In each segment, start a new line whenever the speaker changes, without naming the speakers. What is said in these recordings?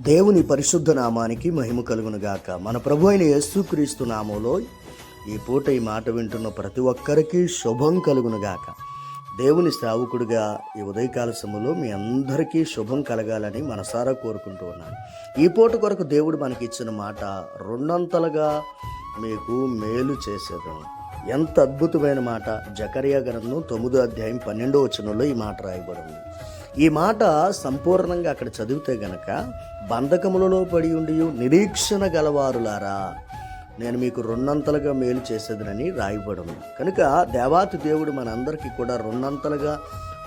దేవుని పరిశుద్ధ నామానికి మహిమ కలుగునుగాక. మన ప్రభు అయిన యేసుక్రీస్తు నామంలో ఈ పూట ఈ మాట వింటున్న ప్రతి ఒక్కరికి శుభం కలుగునుగాక. దేవుని శ్రావకుడిగా ఈ ఉదయకాల సమయంలో మీ అందరికీ శుభం కలగాలని మనసారా కోరుకుంటూ ఉన్నాను. ఈ పూట కొరకు దేవుడు మనకి ఇచ్చిన మాట రెండంతలుగా మీకు మేలు చేసేదను. ఎంత అద్భుతమైన మాట. జకరియా గ్రంథం తొమ్మిదో అధ్యాయం పన్నెండో వచనంలో ఈ మాట రాయబడింది. ఈ మాట సంపూర్ణంగా అక్కడ చదివితే గనక బంధకములలో పడి ఉండి నిరీక్షణ గలవారులారా. నేను మీకు రెండంతలుగా మేలు చేసేదనని రాయబడి కనుక దేవాతి దేవుడు మనందరికీ కూడా రెండంతలుగా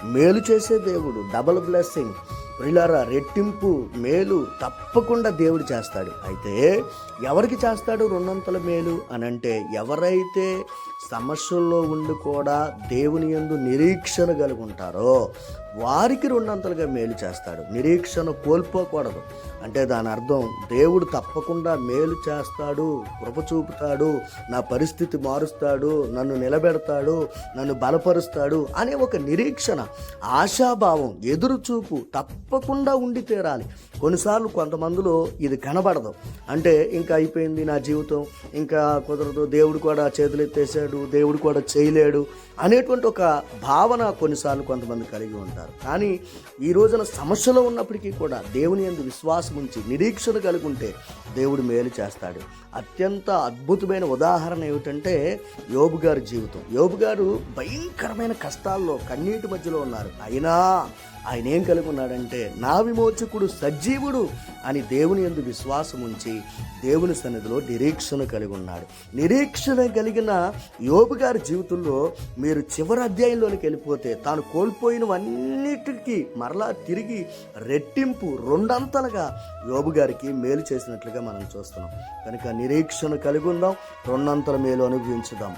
మేలు చేసే దేవుడు డబల్ బ్లెస్సింగ్ ప్రిలారా రెట్టింపు మేలు తప్పకుండా దేవుడు చేస్తాడు. అయితే ఎవరికి చేస్తాడు రెండంతల మేలు అని అంటే ఎవరైతే సమస్యల్లో ఉండి కూడా దేవుని ఎందు నిరీక్షణ కలుగుంటారో వారికి రెండంతలుగా మేలు చేస్తాడు. నిరీక్షణ కోల్పోకూడదు. అంటే దాని అర్థం దేవుడు తప్పకుండా మేలు చేస్తాడు కృప చూపుతాడు నా పరిస్థితి మారుస్తాడు నన్ను నిలబెడతాడు నన్ను బలపరుస్తాడు అనే ఒక నిరీక్షణ ఆశాభావం ఎదురుచూపు తప్పకుండా ఉండి తీరాలి. కొన్నిసార్లు కొంతమందిలో ఇది కనబడదు. అంటే ఇంకా అయిపోయింది నా జీవితం ఇంకా కుదరదు దేవుడు కూడా చేతులు ఎత్తేసాడు దేవుడు కూడా చేయలేడు అనేటువంటి ఒక భావన కొన్నిసార్లు కొంతమంది కలిగి ఉంటారు. కానీ ఈ రోజున సమస్యలో ఉన్నప్పటికీ కూడా దేవుని ఎందు విశ్వాసం ఉంచి నిరీక్షణ కలిగి ఉంటే దేవుడు మేలు చేస్తాడు. అత్యంత అద్భుతమైన ఉదాహరణ ఏమిటంటే యోబు గారి జీవితం. యోబు గారు భయంకరమైన కష్టాల్లో కన్నీటి మధ్యలో ఉన్నారు. అయినా ఆయన ఏం కలిగి ఉన్నాడంటే నా విమోచకుడు సజీవుడు అని దేవుని ఎందు విశ్వాసం ఉంచి దేవుని సన్నిధిలో నిరీక్షణ కలిగి ఉన్నాడు నిరీక్షణ కలిగిన యోబు గారి జీవితంలో మీరు చివరి అధ్యాయంలోనికి వెళ్ళిపోతే తాను కోల్పోయినవన్నీ కోల్పోయినవన్నిటికీ మరలా తిరిగి రెట్టింపు రెండంతలుగా యోబు గారికి మేలు చేసినట్లుగా మనం చూస్తున్నాం. కనుక నిరీక్షణ కలిగి ఉందాం రెండంతల మేలు అనుభవించుదాం.